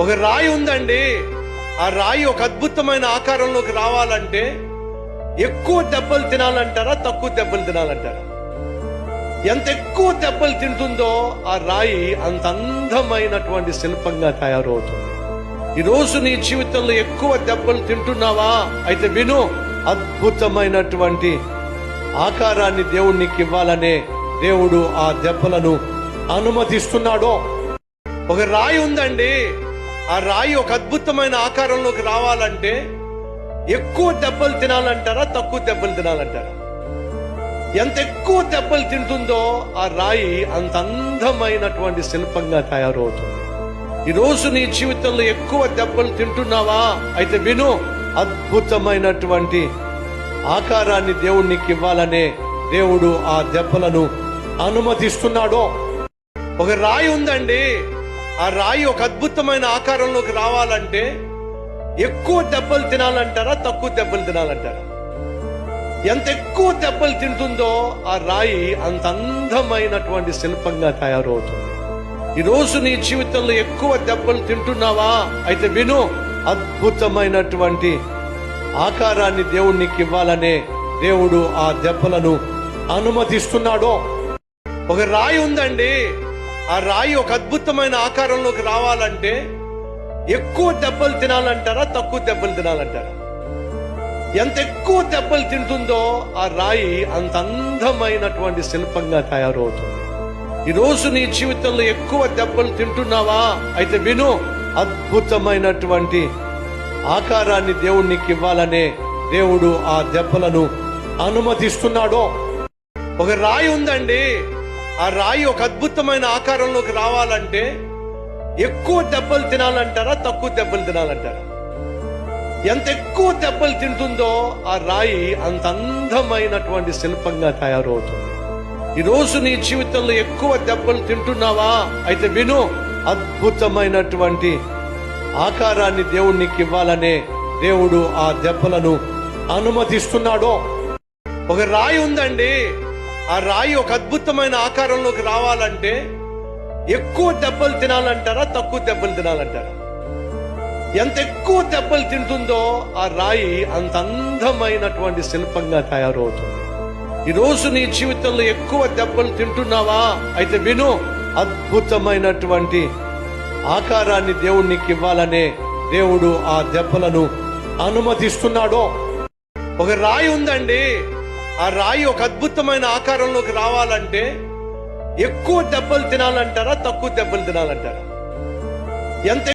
ఒక రాయి ఉందండి. ఆ రాయి ఒక అద్భుతమైన ఆకారంలోకి రావాలంటే ఎక్కువ దెబ్బలు తినాలంటారా తక్కువ దెబ్బలు తినాలంటారా? ఎంత ఎక్కువ దెబ్బలు తింటుందో ఆ రాయి అంత అందమైనటువంటి శిల్పంగా తయారవుతుంది. ఈ రోజు నీ జీవితంలో ఎక్కువ దెబ్బలు తింటున్నావా? అయితే విను అద్భుతమైనటువంటి ఆకారాన్ని దేవుడు నీకు ఇవ్వాలనే దేవుడు ఆ దెబ్బలను అనుమతిస్తున్నాడో. ఒక రాయి ఉందండి. ఆ రాయి ఒక అద్భుతమైన ఆకారంలోకి రావాలంటే ఎక్కువ దెబ్బలు తినాలంటారా తక్కువ దెబ్బలు తినాలంటారా? ఎంత ఎక్కువ దెబ్బలు తింటుందో ఆ రాయి అంత అందమైనటువంటి శిల్పంగా తయారవుతుంది. ఈరోజు నీ జీవితంలో ఎక్కువ దెబ్బలు తింటున్నావా? అయితే విను అద్భుతమైనటువంటి ఆకారాన్ని దేవుడు నీకు ఇవ్వాలనే దేవుడు ఆ దెబ్బలను అనుమతిస్తున్నాడో. ఒక రాయి ఉందండి. ఆ రాయి ఒక అద్భుతమైన ఆకారంలోకి రావాలంటే ఎక్కువ దెబ్బలు తినాలంటారా తక్కువ దెబ్బలు తినాలంటారా? ఎంత ఎక్కువ దెబ్బలు తింటుందో ఆ రాయి అంత అందమైనటువంటి శిల్పంగా తయారవుతుంది. ఈరోజు నీ జీవితంలో ఎక్కువ దెబ్బలు తింటున్నావా? అయితే విను అద్భుతమైనటువంటి ఆకారాన్ని దేవుడు నీకు ఇవ్వాలనే దేవుడు ఆ దెబ్బలను అనుమతిస్తున్నాడో. ఒక రాయి ఉందండి ఆ రాయి ఒక అద్భుతమైన ఆకారంలోకి రావాలంటే ఎక్కువ దెబ్బలు తినాలంటారా తక్కువ దెబ్బలు తినాలంటారా? ఎంత ఎక్కువ దెబ్బలు తింటుందో ఆ రాయి అంత అందమైనటువంటి శిల్పంగా తయారవుతుంది. ఈరోజు నీ జీవితంలో ఎక్కువ దెబ్బలు తింటున్నావా? అయితే విను అద్భుతమైనటువంటి ఆకారాన్ని దేవుడు నీకు ఇవ్వాలనే దేవుడు ఆ దెబ్బలను అనుమతిస్తున్నాడో. ఒక రాయి ఉందండి. ఆ రాయి ఒక అద్భుతమైన ఆకారంలోకి రావాలంటే ఎక్కువ దెబ్బలు తినాలంటారా తక్కువ దెబ్బలు తినాలంటారా? ఎంత ఎక్కువ దెబ్బలు తింటుందో ఆ రాయి అంత అందమైనటువంటి శిల్పంగా తయారవుతుంది. ఈరోజు నీ జీవితంలో ఎక్కువ దెబ్బలు తింటున్నావా? అయితే విను అద్భుతమైనటువంటి ఆకారాన్ని దేవుడు నీకు ఇవ్వాలనే దేవుడు ఆ దెబ్బలను అనుమతిస్తున్నాడో. ఒక రాయి ఉందండి. ఆ రాయి ఒక అద్భుతమైన ఆకారంలోకి రావాలంటే ఎక్కువ దెబ్బలు తినాలంటారా తక్కువ దెబ్బలు తినాలంటారా? ఎంత ఎక్కువ దెబ్బలు తింటుందో ఆ రాయి అంత అందమైనటువంటి శిల్పంగా తయారవుతుంది. ఈరోజు నీ జీవితంలో ఎక్కువ దెబ్బలు తింటున్నావా? అయితే విను అద్భుతమైనటువంటి ఆకారాన్ని దేవుడు నీకు ఇవ్వాలనే దేవుడు ఆ దెబ్బలను అనుమతిస్తున్నాడో. ఒక రాయి ఉందండి. ఆ రాయి ఒక అద్భుతమైన ఆకారంలోకి రావాలంటే ఎక్కువ దెబ్బలు తినాలంటారా తక్కువ దెబ్బలు తినాలంటారా? ఎంత